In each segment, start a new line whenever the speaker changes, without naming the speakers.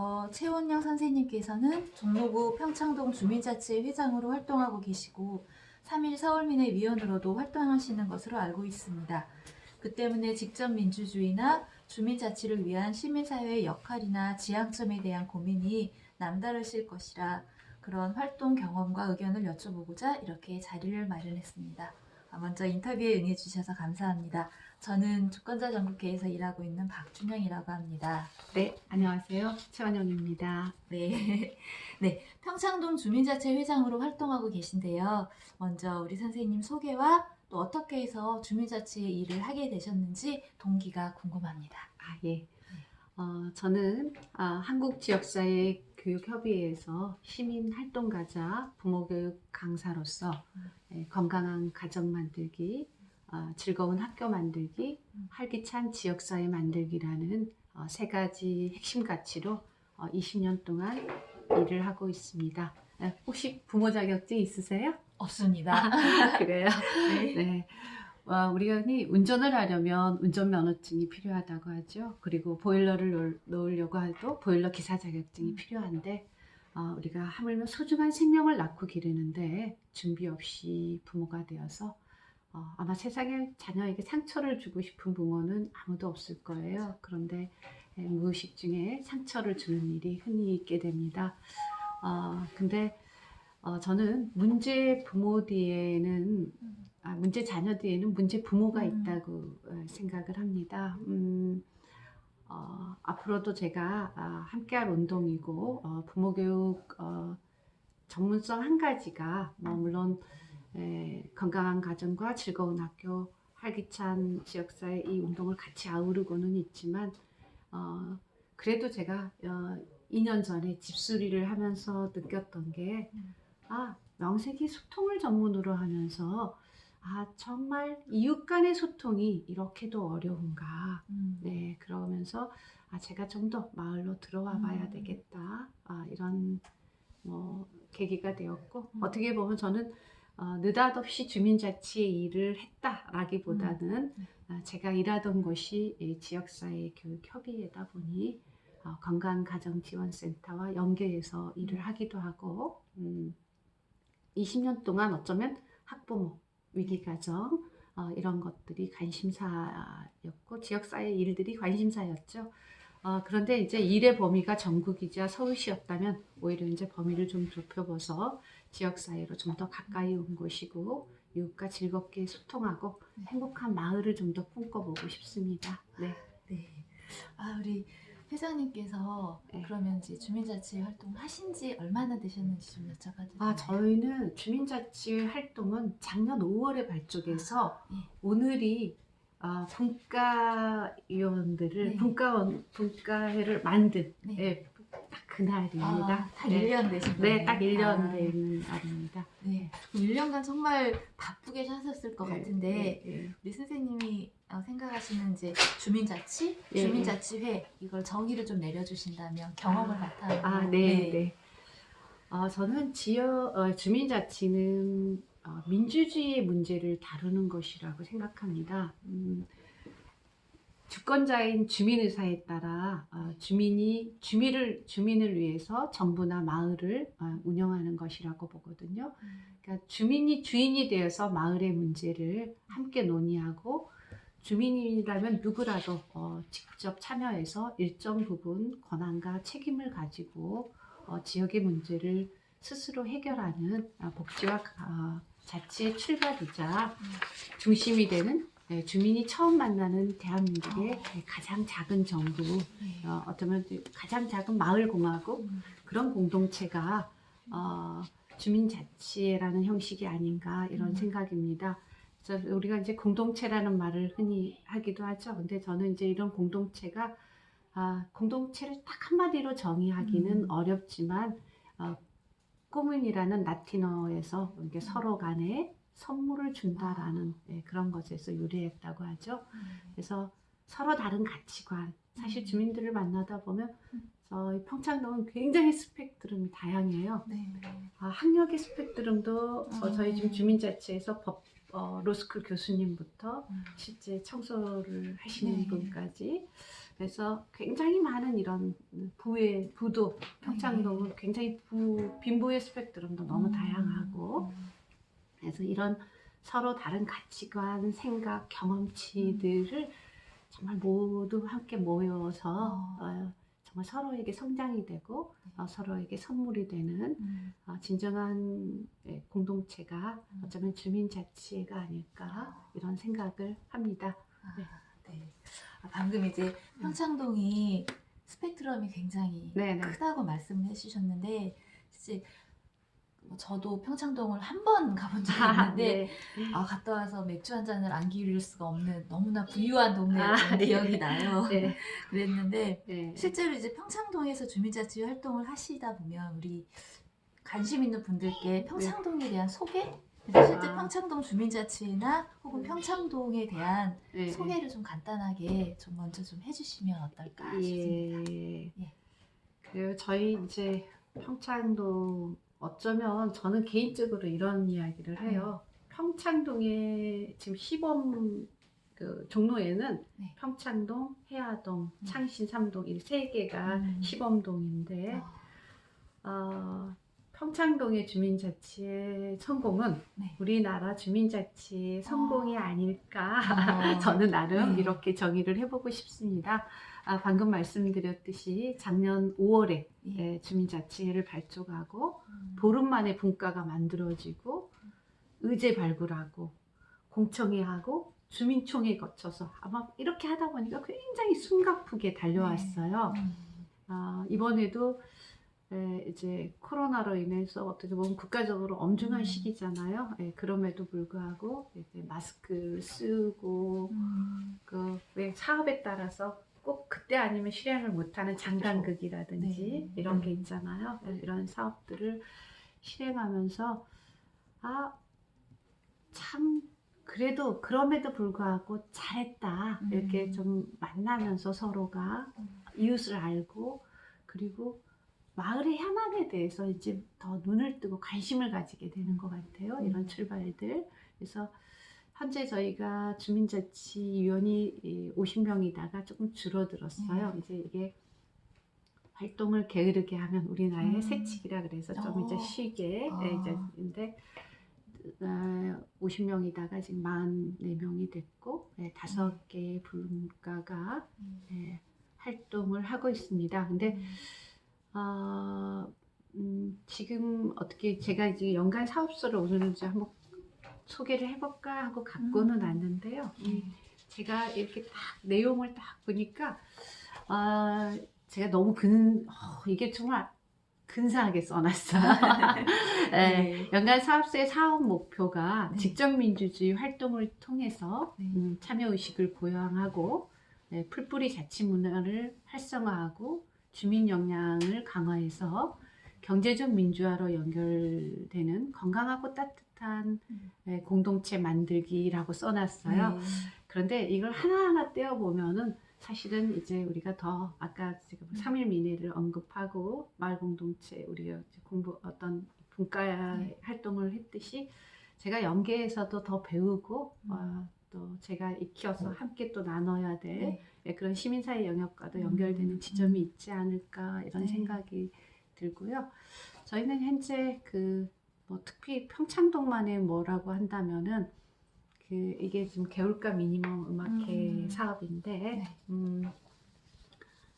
어, 최원영 선생님께서는 종로구 평창동 주민자치 회장으로 활동하고 계시고 3일 서울민의 위원으로도 활동하시는 것으로 알고 있습니다. 그 때문에 직접 민주주의나 주민자치를 위한 시민사회의 역할이나 지향점에 대한 고민이 남다르실 것이라 그런 활동 경험과 의견을 여쭤보고자 이렇게 자리를 마련했습니다. 아, 먼저 인터뷰에 응해주셔서 감사합니다. 저는 주권자 전국회에서 일하고 있는 박준영이라고 합니다.
네, 안녕하세요. 최원영입니다.
네. 네. 평창동 주민자치 회장으로 활동하고 계신데요. 먼저 우리 선생님 소개와 또 어떻게 해서 주민자치 일을 하게 되셨는지 동기가 궁금합니다.
아, 예. 어, 저는 아, 한국지역사회 교육협의회에서 시민 활동가자 부모교육 강사로서
음.
예, 건강한 가정 만들기, 어, 즐거운 학교 만들기,
음.
활기찬 지역사회 만들기라는 어, 세 가지 핵심 가치로 어, 20년 동안 일을 하고 있습니다. 예, 혹시 부모 자격증 있으세요?
없습니다.
그래요?
네.
네. 와, 우리가 이 운전을 하려면 운전면허증이 필요하다고 하죠. 그리고 보일러를 놓으려고 해도 보일러 기사 자격증이
음.
필요한데 어, 우리가 하물며 소중한 생명을 낳고 기르는데 준비 없이 부모가 되어서 어, 아마 세상에 자녀에게 상처를 주고 싶은 부모는 아무도 없을 거예요. 그런데 예, 무의식 중에 상처를 주는 일이 흔히 있게 됩니다. 어, 근데 어, 저는 문제 부모 뒤에는 아, 문제 자녀 뒤에는 문제 부모가
음.
있다고 어, 생각을 합니다. 음, 어, 앞으로도 제가 아, 함께할 운동이고 어, 부모 교육 어, 전문성 한 가지가 뭐 물론 에, 건강한 가정과 즐거운 학교, 활기찬 지역사회 이 운동을 같이 아우르고는 있지만 어, 그래도 제가 어, 2년 전에 집수리를 하면서 느꼈던 게
음.
아, 명색이 소통을 전문으로 하면서 아, 정말 이웃 간의 소통이 이렇게도 어려운가.
음.
네, 그러면서 아, 제가 좀 더 마을로 들어와 봐야
음.
되겠다. 아, 이런 뭐 계기가 되었고
음.
어떻게 보면 저는 어, 느닷없이 주민자치의 일을 했다라기보다는
음.
아, 제가 일하던 곳이 이 지역사회 교육 협의회다 보니 어, 건강가정지원센터와 연계해서 일을
음.
하기도 하고 음, 20년 동안 어쩌면 학부모, 위기가정 어, 이런 것들이 관심사였고 지역사회 일들이 관심사였죠. 어, 그런데 이제 일의 범위가 전국이자 서울시였다면 오히려 이제 범위를 좀 좁혀봐서 지역 사회로 좀 더 가까이 온 곳이고 이웃과 즐겁게 소통하고
네.
행복한 마을을 좀 더 꿈꿔보고 싶습니다. 네.
네. 아, 우리 회장님께서
네.
그러면 이제 주민자치 활동 하신 지 얼마나 되셨는지 좀 여쭤봐도
아? 저희는 주민자치 활동은 작년 5월에 발족해서
예.
오늘이 아, 분과위원들을
네.
분과원 분과회를 만든
네.
예, 딱 그날입니다.
아, 딱
네.
1년 되신 거예요?
네, 딱 1년
아,
되는 날입니다.
네. 그럼 1년간 정말 바쁘게 사셨을 것
네,
같은데
네, 네.
우리 선생님이 어, 생각하시는 이제 주민자치,
예,
주민자치회 이걸 정의를 좀 내려주신다면 경험을
아,
바탕으로
아, 네, 네. 어, 저는 지역 어, 주민자치는 어, 민주주의의 문제를 다루는 것이라고 생각합니다. 음, 주권자인 주민의사에 따라 어, 주민이 주민을 주민을 위해서 정부나 마을을 어, 운영하는 것이라고 보거든요.
음,
그러니까 주민이 주인이 되어서 마을의 문제를 함께 논의하고 주민이라면 누구라도 어, 직접 참여해서 일정 부분 권한과 책임을 가지고 어, 지역의 문제를 스스로 해결하는 아, 복지와 어, 자치의 출발이자 중심이 되는 예, 주민이 처음 만나는 대한민국의
어.
가장 작은 정부,
네.
어, 어쩌면 가장 작은 마을 공화국
음,
그런 공동체가 어, 주민자치라는 형식이 아닌가 이런
음.
생각입니다. 그래서 우리가 이제 공동체라는 말을 흔히 하기도 하죠. 근데 저는 이제 이런 공동체가 아, 공동체를 딱 한마디로 정의하기는
음.
어렵지만 어, 꿈은이라는 라틴어에서 이렇게 서로 간에 선물을 준다라는 예, 그런 것에서 유래했다고 하죠.
음,
그래서 서로 다른 가치관. 사실
음.
주민들을 만나다 보면
음.
저희 평창동은 굉장히 스펙트럼이 다양해요.
네.
아, 학력의 스펙트럼도 어, 저희 지금
음.
주민자치에서 법 어, 로스쿨 교수님부터
음,
실제 청소를 하시는
네.
분까지 그래서 굉장히 많은 이런 부의 부도 평창동은 굉장히 부 빈부의 스펙트럼도 너무
음.
다양하고 그래서 이런 서로 다른 가치관, 생각, 경험치들을 정말 모두 함께 모여서
어.
어, 정말 서로에게 성장이 되고 어, 서로에게 선물이 되는
음.
어, 진정한 예, 공동체가
음.
어쩌면 주민자치회가 아닐까 이런 생각을 합니다.
아,
네.
네. 아, 방금 이제 평창동이 스펙트럼이 굉장히
네네.
크다고 말씀을 해주셨는데 사실 뭐 저도 평창동을 한 번 가본 적이 있는데
네.
아 갔다 와서 맥주 한 잔을 안 기울일 수가 없는 너무나 부유한 동네였던
아, 네.
기억이 나요.
네.
그랬는데
네.
실제로 이제 평창동에서 주민자치 활동을 하시다 보면 우리 관심 있는 분들께 평창동에 대한 소개 그리고 실제
아.
평창동 주민자치나 혹은 평창동에 대한
네.
소개를 좀 간단하게 좀 먼저 좀 해주시면 어떨까 싶습니다.
예.
예.
그리고 저희 이제 평창동 어쩌면 저는 개인적으로 이런 이야기를 해요. 평창동에 지금 시범 그 종로에는
네.
평창동, 해화동,
음.
창신 삼동 이 세 개가
음.
시범동인데
어,
어, 평창동의 주민자치의 성공은
네.
우리나라 주민자치의 성공이
어.
아닐까
어.
저는 나름
네.
이렇게 정의를 해보고 싶습니다. 아, 방금 말씀드렸듯이 작년 5월에
예.
주민자치회를 발족하고
음.
보름 만에 분과가 만들어지고 의제 발굴하고 공청회하고 주민총회 거쳐서 아마 이렇게 하다 보니까 굉장히 숨가쁘게 달려왔어요.
음.
아, 이번에도 에, 이제 코로나로 인해서 어떻게 보면 국가적으로 엄중한
음.
시기잖아요. 예, 그럼에도 불구하고 이렇게 마스크 쓰고
음.
그왜 사업에 따라서 꼭 그때 아니면 실행을 못하는 장단극이라든지
네.
이런 게 있잖아요. 예, 이런 사업들을 실행하면서 아 참 그래도 그럼에도 불구하고 잘했다
음.
이렇게 좀 만나면서 서로가
음.
이웃을 알고 그리고 마을의 현안에 대해서 이제 더 눈을 뜨고 관심을 가지게 되는 것 같아요. 이런
음.
출발들. 그래서 현재 저희가 주민자치위원이 50명이다가 조금 줄어들었어요.
음.
이제 이게 활동을 게으르게 하면 우리나라의
음.
새치기라 그래서 좀
어.
이제 쉬게
아.
예, 이제 근데 어, 50명이다가 지금 44명이 됐고 예, 다섯 개의 분과가
음.
예, 활동을 하고 있습니다. 근데 어, 음, 지금 어떻게 제가 이제 연간 사업소를 오늘은 이제 한번 소개를 해볼까 하고 갖고는
음.
왔는데요. 음,
네.
제가 이렇게 딱 내용을 딱 보니까 아, 제가 너무 근 어, 이게 정말 근사하게 써놨어요. 예,
네.
연간 사업소의 사업 목표가
네.
직접 민주주의 활동을 통해서
네.
음, 참여 의식을 고양하고 네, 풀뿌리 자치 문화를 활성화하고 주민 역량을 강화해서 경제적 민주화로 연결되는 건강하고 따뜻한
음.
네, 공동체 만들기라고 써놨어요.
네.
그런데 이걸 하나하나 떼어보면은 사실은 이제 우리가 더 아까 지금
음.
3일 미래를 언급하고 마을 공동체 우리가 공부 어떤 분과
네.
활동을 했듯이 제가 연계에서도 더 배우고
음.
어, 또 제가 익혀서 함께 또 나눠야 될
네.
예, 그런 시민사회 영역과도
음.
연결되는 지점이 있지 않을까 이런
네.
생각이 들고요. 저희는 현재 그 뭐 특히 평창동만의 뭐라고 한다면은 그 이게 지금 개울가 미니멈 음악회
음.
사업인데
네.
음,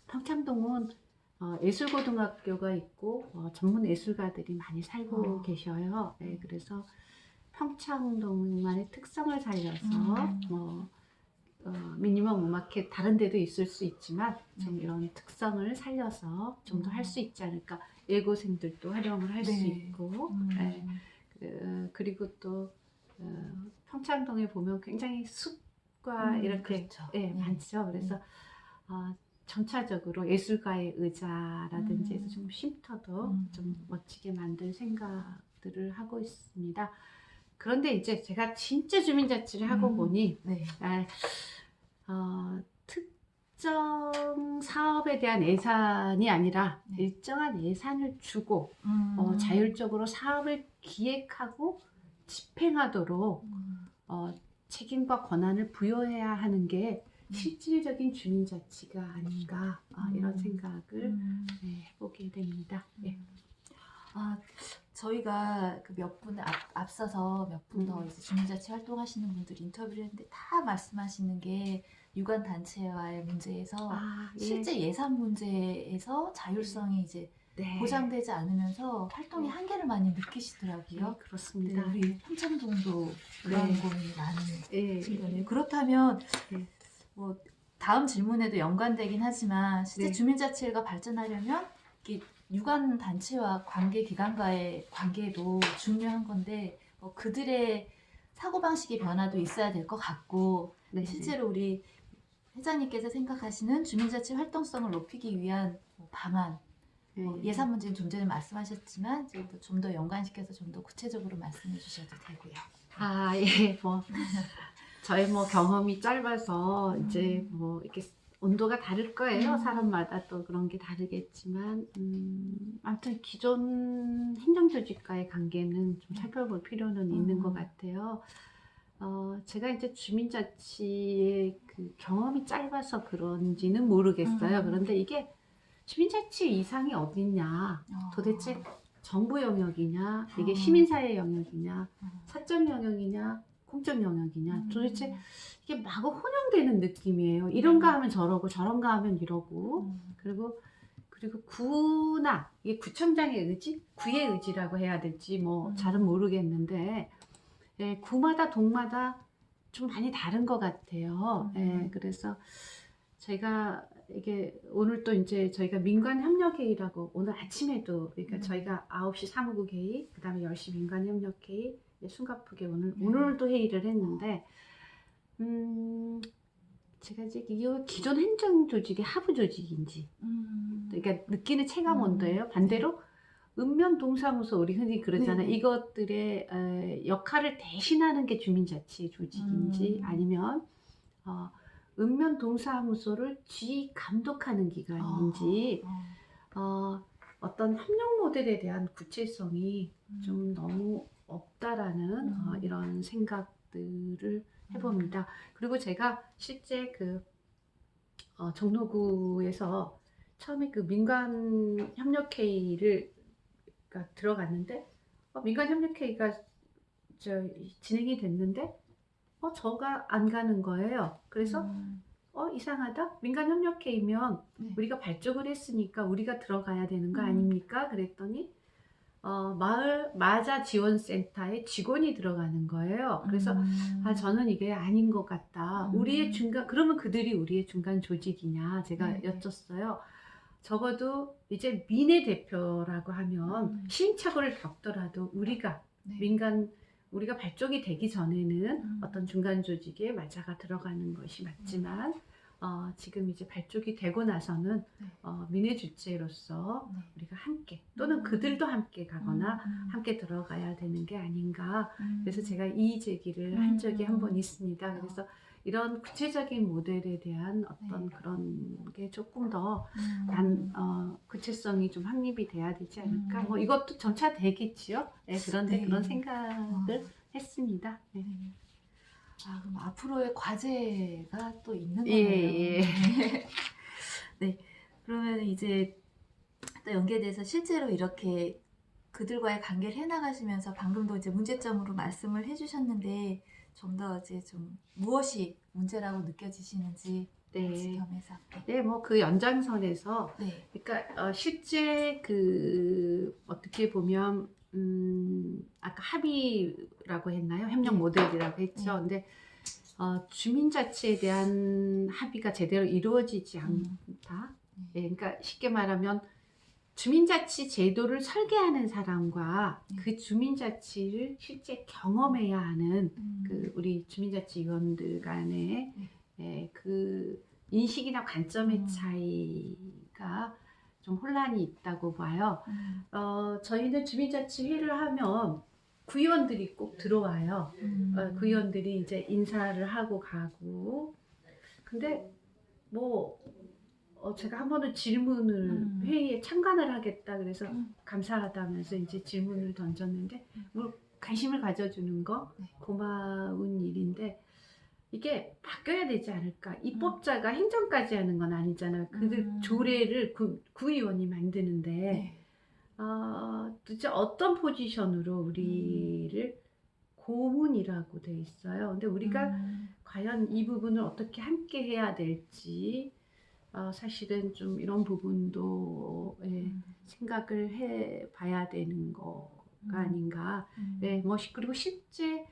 평창동은 어, 예술고등학교가 있고 어, 전문 예술가들이 많이 살고
어.
계셔요. 네, 그래서 평창동만의 특성을 살려서
음.
뭐 어, 미니멈 음악회 다른 데도 있을 수 있지만 좀
네.
이런 특성을 살려서 좀 더할
음.
수 있지 않을까 예고생들도 활용을 할수
네.
있고
음.
네. 그, 그리고 또 어, 평창동에 보면 굉장히 숲과
음,
이렇게
그렇죠.
예,
네.
많죠. 그래서 어, 전차적으로 예술가의 의자라든지 해서
음.
좀 쉼터도
음.
좀 멋지게 만들 생각들을 하고 있습니다. 그런데 이제 제가 진짜 주민자치를 하고
음.
보니
네.
아, 어, 특 정 사업에 대한 예산이 아니라
네.
일정한 예산을 주고
음.
어, 자율적으로 사업을 기획하고 집행하도록
음.
어, 책임과 권한을 부여해야 하는 게 실질적인 주민자치가 아닌가 아, 이런
음.
생각을
음.
네, 해보게 됩니다. 예.
아, 저희가 그 몇 분 앞 서서 몇 분더
음.
이제 주민자치 활동하시는 분들 인터뷰를 했는데 다 말씀하시는 게 유관 단체와의 문제에서
아, 예.
실제 예산 문제에서 자율성이 이제
네.
보장되지 않으면서 활동의
네.
한계를 많이
네,
느끼시더라고요. 네,
그렇습니다.
우리 평창동도 그런
네.
고민이 많은
예,
거네요. 그렇다면
네.
뭐 다음 질문에도 연관되긴 하지만 실제
네.
주민자치가 발전하려면 이게 유관 단체와 관계 기관과의 관계도 중요한 건데 뭐 그들의 사고 방식의 변화도 있어야 될 것 같고
네,
실제로 우리 회장님께서 생각하시는 주민자치 활동성을 높이기 위한 뭐 방안
네.
뭐 예산 문제는 좀 전에 말씀하셨지만 좀 더 연관시켜서 좀 더 구체적으로 말씀해 주셔도 되고요.
아, 예, 뭐 저의 뭐 경험이 짧아서 이제
음.
뭐 이렇게 온도가 다를 거예요.
음.
사람마다 또 그런 게 다르겠지만, 음, 아무튼 기존 행정조직과의 관계는 좀 살펴볼 필요는 있는
음.
것 같아요. 어, 제가 이제 주민자치의 그 경험이 짧아서 그런지는 모르겠어요.
음.
그런데 이게 주민자치 이상이 어딨냐? 도대체 정부 영역이냐, 이게
어.
시민사회 영역이냐,
음.
사적 영역이냐, 공적 영역이냐,
음.
도대체 이게 마구 혼용되는 느낌이에요. 이런가 하면 저러고 저런가 하면 이러고
음.
그리고 그리고 구나 이게 구청장의 의지, 구의 의지라고 해야 될지 뭐
음.
잘은 모르겠는데 예, 구마다 동마다 좀 많이 다른 것 같아요.
음.
예, 그래서 제가 이게 오늘 또 이제 저희가 민관 협력 회의라고 오늘 아침에도 그러니까
음.
저희가 9시 사무국 회의, 그다음에 10시 민관 협력 회의, 예, 숨가쁘게 오늘
네.
오늘도 회의를 했는데 음 제가 이제 이게 기존 행정 조직의 하부 조직인지
음.
그러니까 느끼는 체감
음.
온도예요. 반대로 읍면 동사무소 우리 흔히 그러잖아요.
네.
이것들의 에, 역할을 대신하는 게 주민자치 조직인지
음.
아니면 어, 읍면 동사무소를 쥐 감독하는 기관인지
어.
어, 어떤 협력 모델에 대한 구체성이
음.
좀 너무 없다라는
음.
어, 이런 생각들을 해봅니다. 그리고 제가 실제 그 어, 종로구에서 처음에 그 민관 협력회의를 그러니까 들어갔는데 어, 민관 협력회의가 저 진행이 됐는데 어 저가 안 가는 거예요. 그래서
음.
어 이상하다 민간 협력회의면
네.
우리가 발족을 했으니까 우리가 들어가야 되는 거
음.
아닙니까? 그랬더니 어, 마을 마자 지원센터에 직원이 들어가는 거예요. 그래서
음.
아 저는 이게 아닌 것 같다.
음.
우리의 중간 그러면 그들이 우리의 중간 조직이냐 제가
네, 네.
여쭸어요. 적어도 이제 민의 대표라고 하면
음.
시행착오를 겪더라도 우리가
네.
민간 우리가 발족이 되기 전에는
음.
어떤 중간 조직에 마자가 들어가는 것이 맞지만 어, 지금 이제 발족이 되고 나서는
네.
어, 민의 주체로서
네.
우리가 함께 또는
음.
그들도 함께 가거나
음.
함께 들어가야 되는 게 아닌가
음.
그래서 제가 이의 제기를
음.
한 적이 한 번 있습니다.
어.
그래서 이런 구체적인 모델에 대한 어떤
네.
그런 게 조금 더
음.
난, 어, 구체성이 좀 확립이 돼야 되지 않을까.
음.
뭐 이것도 점차 되겠지요. 네, 그런데
네.
그런 생각을
어.
했습니다. 네.
네. 아, 그럼 앞으로의 과제가 또 있는
예,
거네요.
예.
네. 그러면 이제 또 연계돼서 실제로 이렇게 그들과의 관계를 해나가시면서 방금도 이제 문제점으로 말씀을 해주셨는데 좀 더 이제 좀 무엇이 문제라고 느껴지시는지
네.
겸해서
네, 뭐 그 연장선에서
네.
그러니까 어, 실제 그 어떻게 보면 음, 아까 합의라고 했나요? 협력
네.
모델이라고 했죠.
네.
근데 어, 주민자치에 대한 합의가 제대로 이루어지지
음.
않다. 예, 그러니까 쉽게 말하면 주민자치 제도를 설계하는 사람과
네.
그 주민자치를 실제 경험해야 하는
음.
그 우리 주민자치 위원들 간의
네.
예, 그 인식이나 관점의
음.
차이가 좀 혼란이 있다고 봐요.
음.
어, 저희는 주민자치 회의를 하면 구의원들이 꼭 들어와요.
음.
어, 구의원들이 이제 인사를 하고 가고. 근데 뭐 어, 제가 한 번은 질문을
음.
회의에 참관을 하겠다 그래서
음.
감사하다면서 이제 질문을 던졌는데 뭐 관심을 가져주는 거
네.
고마운 일인데 이게 바뀌어야 되지 않을까. 입법자가 행정까지 하는 건 아니잖아요. 그
음.
조례를 구, 구의원이 만드는데
네.
어, 도대체 어떤 포지션으로 우리를 고문이라고 돼 있어요. 근데 우리가
음.
과연 이 부분을 어떻게 함께 해야 될지 어, 사실은 좀 이런 부분도 예,
음.
생각을 해 봐야 되는
음.
아닌가.
음.
네, 뭐 시- 그리고 실제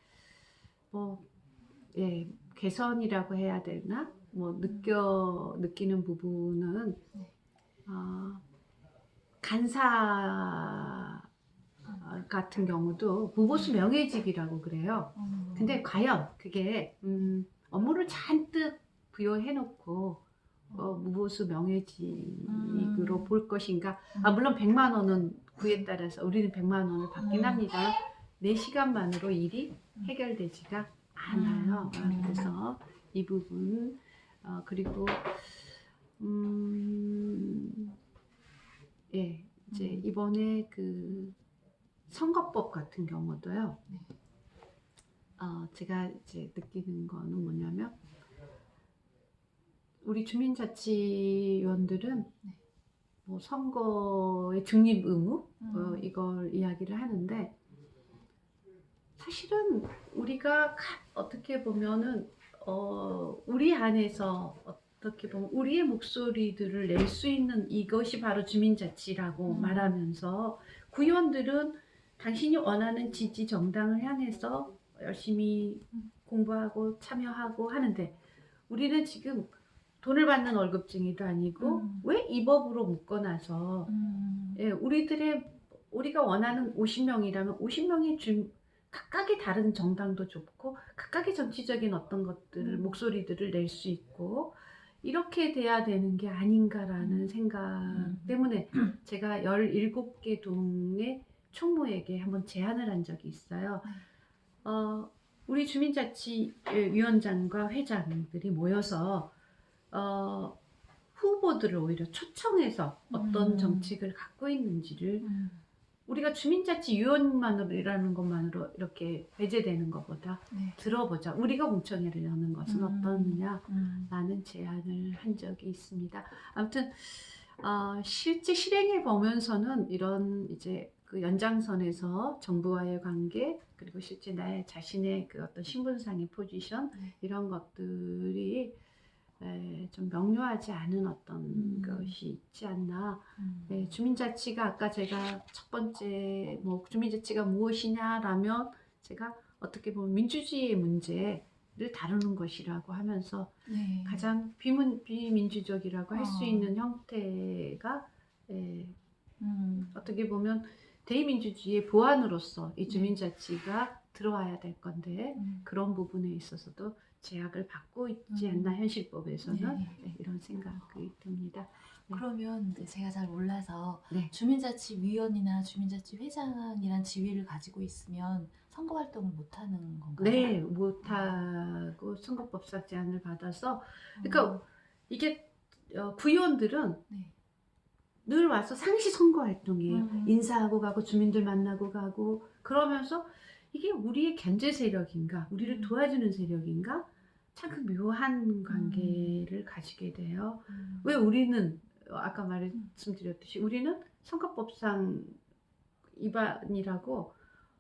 뭐 예, 개선이라고 해야 되나? 뭐 느껴 느끼는 부분은
네.
어, 간사 같은 경우도 무보수 명예직이라고 그래요.
음.
근데 과연 그게 음, 업무를 잔뜩 부여해놓고 어, 무보수 명예직으로
음.
볼 것인가? 아 물론 100만 원은 구에 따라서 우리는 100만 원을 받긴
음.
합니다. 4시간만으로 일이 해결되지가 않아요.
음.
어, 그래서 이 부분 어, 그리고 음, 예 이제
음.
이번에 그 선거법 같은 경우도요.
네.
어, 제가 이제 느끼는 거는 뭐냐면 우리 주민자치위원들은
네.
뭐 선거의 중립 의무
음.
어, 이걸 이야기를 하는데 사실은 우리가 가- 어떻게 보면은 어, 우리 안에서 어떻게 보면 우리의 목소리들을 낼 수 있는 이것이 바로 주민자치라고
음.
말하면서 구의원들은 당신이 원하는 지지 정당을 향해서 열심히
음.
공부하고 참여하고 하는데 우리는 지금 돈을 받는 월급쟁이도 아니고
음.
왜이 법으로 묶어놔서
음.
예, 우리들의 우리가 원하는 50명이라면 50명의 주 각각의 다른 정당도 좋고 각각의 정치적인 어떤 것들을
음.
목소리들을 낼 수 있고 이렇게 돼야 되는 게 아닌가라는
음.
생각
음.
때문에 제가 17개 동의 총무에게 한번 제안을 한 적이 있어요. 어, 우리 주민자치위원장과 회장들이 모여서 어, 후보들을 오히려 초청해서 어떤
음.
정책을 갖고 있는지를
음.
우리가 주민자치위원만으로라는 것만으로 이렇게 배제되는 것보다
네.
들어보자. 우리가 공청회를 여는 것은
음.
어떠느냐.
음.
라는 제안을 한 적이 있습니다. 아무튼 어, 실제 실행해 보면서는 이런 이제 그 연장선에서 정부와의 관계 그리고 실제 나의 자신의 그 어떤 신분상의 포지션
네.
이런 것들이 에, 좀 명료하지 않은 어떤
음.
것이 있지 않나.
음.
네, 주민자치가 아까 제가 첫 번째 뭐 주민자치가 무엇이냐라면 제가 어떻게 보면 민주주의의 문제를 다루는 것이라고 하면서
네.
가장 비문, 비민주적이라고 할수
어.
있는 형태가 에,
음.
어떻게 보면 대의민주주의의 보완으로서 이 주민자치가 들어와야 될 건데
음.
그런 부분에 있어서도 제약을 받고 있지
음.
않나 현실법에서는
네.
네, 이런 생각이 듭니다. 네.
그러면 제가 잘 몰라서
네.
주민자치위원이나 주민자치회장이란 지위를 가지고 있으면 선거 활동을 못 하는 건가요?
네, 못 하고 선거법상 제한을 받아서 그러니까
어,
이게 어, 구의원들은
네.
늘 와서 상시 선거 활동이에요.
음.
인사하고 가고 주민들 만나고 가고 그러면서 이게 우리의 견제 세력인가, 우리를
음.
도와주는 세력인가, 참 그 묘한 관계를 가지게 돼요.
음.
왜 우리는 어, 아까 말씀드렸듯이 우리는 선거법상 위반이라고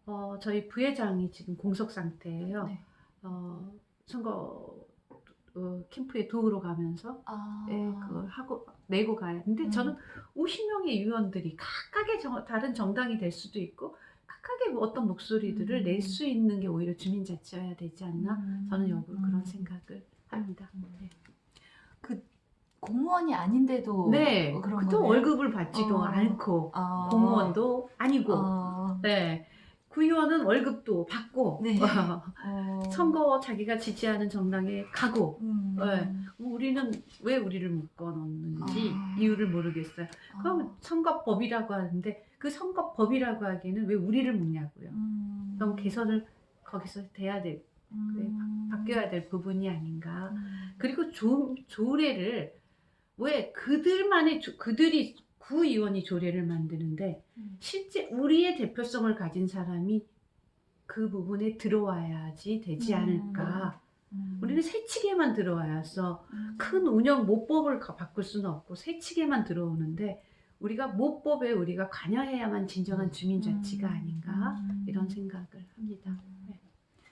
어, 저희 부회장이 지금 공석 상태예요.
네.
어, 선거 어, 캠프에 도우러 가면서
아.
예, 그걸 하고 내고 가요. 근데
음.
저는 50명의 위원들이 각각의 정- 다른 정당이 될 수도 있고 각각의 뭐 어떤 목소리들을
음.
낼수 있는 게 오히려 주민자치여야 되지 않나?
음.
저는 역으로 그런
음.
생각을 합니다. 네.
공무원이 아닌데도
네,
어, 그런?
월급을 받지도
어.
않고
아.
공무원도 아니고,
어.
네, 구의원은 월급도 받고
네.
어,
어.
선거 자기가 지지하는 정당에 가고
음.
네. 뭐 우리는 왜 우리를 묶어놓는지
아.
이유를 모르겠어요.
어.
그럼 선거법이라고 하는데 그 선거법이라고 하기에는 왜 우리를 묶냐고요.
음.
그럼 개선을 거기서 돼야 될
음.
바뀌어야 될 부분이 아닌가.
음.
그리고 조, 조례를 왜 그들만의 조- 그들이 구의원이 조례를 만드는데
음.
실제 우리의 대표성을 가진 사람이 그 부분에 들어와야지 되지
음.
않을까.
음.
우리는 세치게만 들어와서
음.
큰 운영 모법을 가- 바꿀 수는 없고 세치게만 들어오는데 우리가 모법에 우리가 관여해야만 진정한 주민자치가
음.
아닌가
음.
이런 생각을 합니다.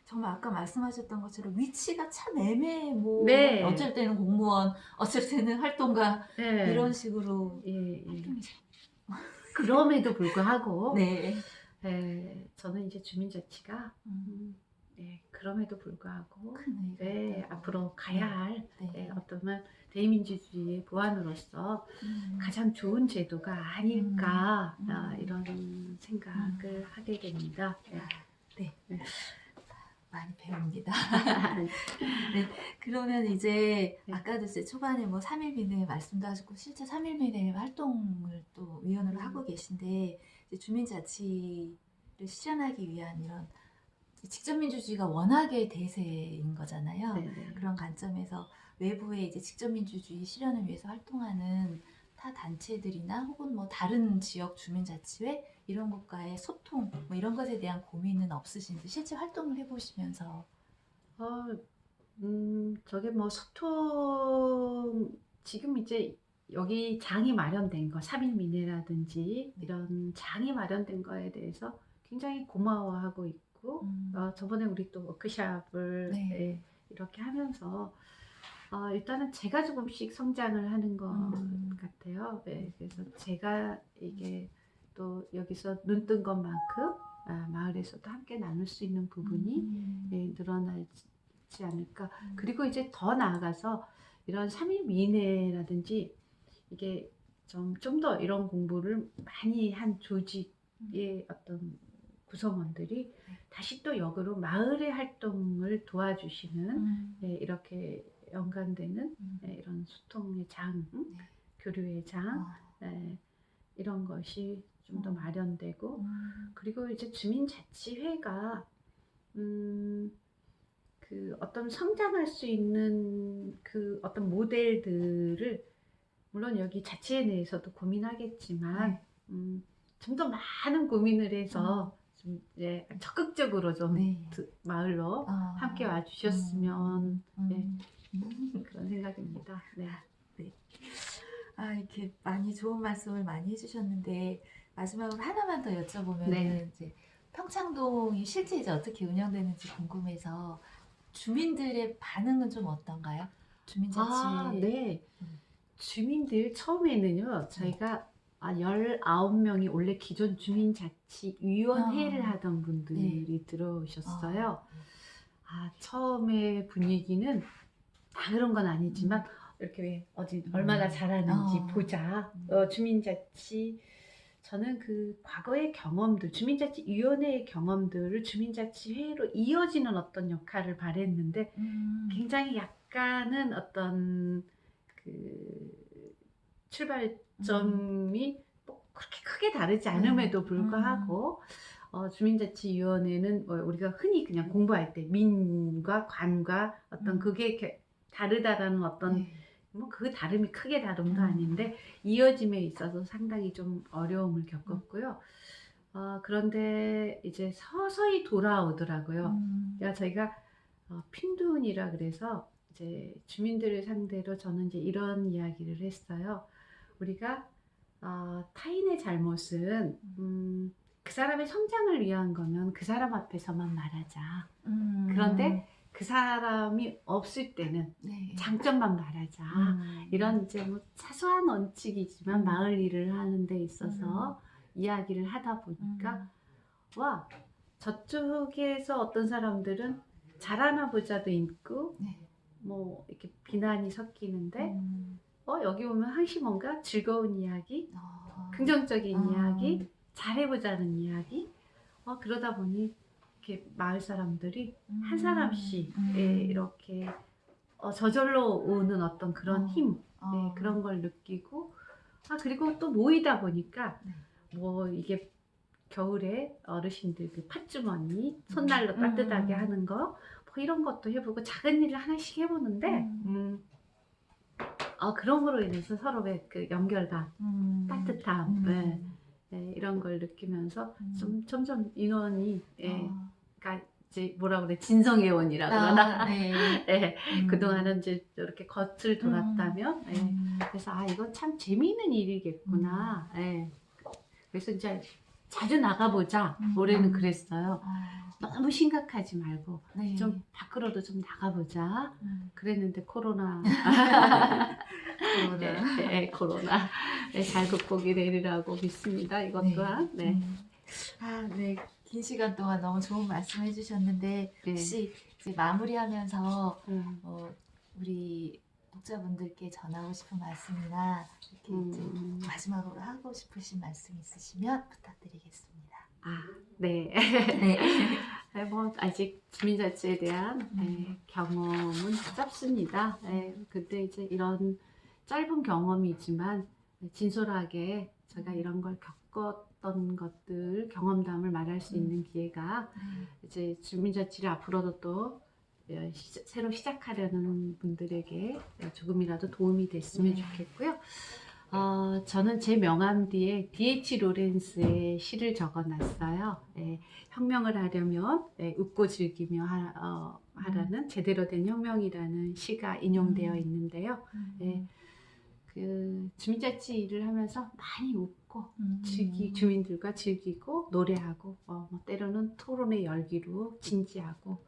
네.
정말 아까 말씀하셨던 것처럼 위치가 참 애매해 뭐
네.
어쩔 때는 공무원 어쩔 때는 활동가
네.
이런 식으로
예, 예. 그럼에도 불구하고
네.
예, 저는 이제 주민 자치가
음,
음, 예, 그럼에도 불구하고 네. 앞으로 가야 할
네.
예, 어쩌면 대의민주주의의 보완으로서
음.
가장 좋은 제도가 아닐까
음.
아, 이런 생각을 하게 됩니다. 예.
네.
네.
많이 배웁니다. 그러면 이제
네.
아까도 이제 초반에 뭐 3일 미내 말씀도 하셨고 실제 3일 미내 활동을 또 위원으로
음.
하고 계신데 이제 주민자치를 실현하기 위한 이런 직접 민주주의가 워낙에 대세인 거잖아요.
네, 네.
그런 관점에서 외부에 이제 직접 민주주의 실현을 위해서 활동하는 타 단체들이나 혹은 뭐 다른 지역 주민자치회 이런 곳과의 소통 뭐 이런 것에 대한 고민은 없으신지 실제 활동을 해보시면서?
어, 음, 저게 뭐 소통, 지금 이제 여기 장이 마련된 거, 3일 미네라든지 이런 장이 마련된 거에 대해서 굉장히 고마워하고 있고,
음,
어, 저번에 우리 또 워크샵을
네.
예, 이렇게 하면서, 어, 일단은 제가 조금씩 성장을 하는 것
음.
같아요. 예, 그래서 제가 이게 또 여기서 눈 뜬 것만큼 아, 마을에서도 함께 나눌 수 있는 부분이
음,
예, 늘어나지 않을까.
음,
그리고 이제 더 나아가서 이런 3일 미내라든지 이게 좀 좀 더 이런 공부를 많이 한 조직의 어떤 구성원들이 다시 또 역으로 마을의 활동을 도와주시는
음,
예, 이렇게 연관되는
음.
예, 이런 소통의 장, 음?
네.
교류의 장,
어,
예, 이런 것이 좀더
음.
마련되고
음,
그리고 이제 주민자치회가 음, 그 어떤 성장할 수 있는 그 어떤 모델들을 물론 여기 자치회 내에서도 고민하겠지만
네.
음, 좀 더 많은 고민을 해서 좀 이제 적극적으로 좀
네.
드- 마을로
어,
함께 와주셨으면
음,
네.
음.
그런 생각입니다. 네.
아, 이렇게 많이 좋은 말씀을 많이 해주셨는데 마지막으로 하나만 더 여쭤보면
네.
은 이제 평창동이 실제 이제 어떻게 운영되는지 궁금해서 주민들의 반응은 좀 어떤가요? 주민자치
아, 네.
음.
주민들 처음에는요, 저희가 아, 19명이 원래 기존 주민자치위원회를
아.
하던 분들이 들어오셨어요.
네.
아, 처음에 분위기는 다 그런 건 아니지만, 이렇게 왜 어디 얼마나 잘하는지
어.
보자.
음.
어, 주민자치. 저는 그 과거의 경험들, 주민자치위원회의 경험들을 주민자치회로 이어지는 어떤 역할을 바랬는데,
음,
굉장히 약간은 어떤 그 출발점이 뭐 그렇게 크게 다르지 않음에도 불구하고 어, 주민자치위원회는 어, 우리가 흔히 그냥 공부할 때 민과 관과 어떤
음.
그게 이렇게 다르다라는 어떤
네.
뭐그 다름이 크게 다름도
음.
아닌데 이어짐에 있어서 상당히 좀 어려움을 겪었고요. 어, 그런데 이제 서서히 돌아오더라고요.
음,
야, 저희가 어, 핀둔이라 그래서 이제 주민들을 상대로 저는 이제 이런 이야기를 했어요. 우리가 어, 타인의 잘못은 음, 그 사람의 성장을 위한 거면 그 사람 앞에서만 말하자.
음,
그런데 그 사람이 없을 때는
네.
장점만 말하자.
음,
이런 이제 뭐 사소한 원칙이지만
음.
마을 일을 하는 데 있어서 이야기를 하다 보니까 와 저쪽에서 어떤 사람들은 잘하나 보자도 있고
네.
뭐 이렇게 비난이 섞이는데
음,
어 여기 오면 항시 뭔가 즐거운 이야기
어,
긍정적인
아.
이야기 잘해보자는 이야기 어 그러다 보니 이렇게 마을 사람들이
음,
한 사람씩
음,
예, 이렇게 어, 저절로 오는 어떤 그런
어,
힘
어,
네, 그런 걸 느끼고 아 그리고 또 모이다 보니까
네.
뭐 이게 겨울에 어르신들 그 팥주머니 손난로
음.
따뜻하게
음.
하는 거 뭐 이런 것도 해보고 작은 일을 하나씩 해보는데
음.
음. 아 그럼으로 인해서 서로의 그 연결감
음,
따뜻함
음,
네, 네, 이런 걸 느끼면서
음.
좀 점점 인원이 예,
어,
이제 뭐라 그래 진성애원이라 그러나
아, 네.
예,
음.
그동안은 이제 이렇게 겉을 돌았다면 예,
음.
그래서 아 이건 참 재미있는 일이겠구나 예. 그래서 이제 자주 나가보자
음.
올해는 그랬어요
아,
너무 심각하지 말고
네.
좀 밖으로도 좀 나가보자
음.
그랬는데 코로나
코로나.
네, 네, 코로나 네, 잘 극복이 되리라고 믿습니다 이것 또한 네.
음. 아, 네. 긴 시간 동안 너무 좋은 말씀 해주셨는데
네.
혹시 이제 마무리하면서
음,
어, 우리 독자분들께 전하고 싶은 말씀이나 이렇게 이제
음.
마지막으로 하고 싶으신 말씀 있으시면 부탁드리겠습니다.
아, 네.
네.
네, 뭐 아직 주민자치에 대한
음.
네, 경험은 짧습니다. 네, 근데 이제 이런 짧은 경험이지만 진솔하게 제가 이런 걸 겪었 던 것들 경험담을 말할 수
음.
있는 기회가 이제 주민자치를 앞으로도 또 어, 시- 새로 시작하려는 분들에게 조금이라도 도움이 됐으면
네.
좋겠고요. 어, 저는 제 명함 뒤에 D.H. 로렌스의 시를 적어놨어요. 예, 혁명을 하려면 예, 웃고 즐기며 하, 어, 하라는 제대로 된 혁명이라는 시가 인용되어
음.
있는데요.
음.
네. 그 주민자치 일을 하면서 많이 웃고
음.
즐기 주민들과 즐기고 노래하고 어, 뭐 때로는 토론의 열기로 진지하고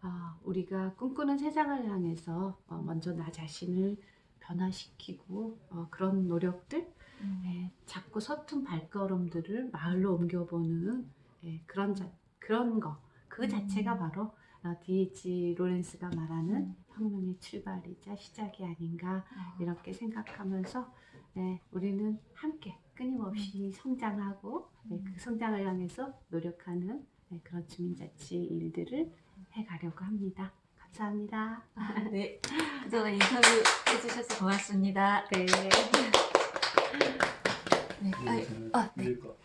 아, 우리가 꿈꾸는 세상을 향해서 어, 먼저 나 자신을 변화시키고 어, 그런 노력들
음.
예, 자꾸 서툰 발걸음들을 마을로 옮겨보는 예, 그런 자, 그런 거그
음.
자체가 바로 어, D.H. 로렌스가 말하는
음.
혁명의 출발이자 시작이 아닌가
어.
이렇게 생각하면서 네, 우리는 함께 끊임없이 성장하고 네, 그 성장을 향해서 노력하는 네, 그런 주민자치 일들을 해가려고 합니다. 감사합니다.
아, 네. 그동안 인터뷰 해주셔서 고맙습니다.
네.
네. 아유, 아, 네.
밀 거.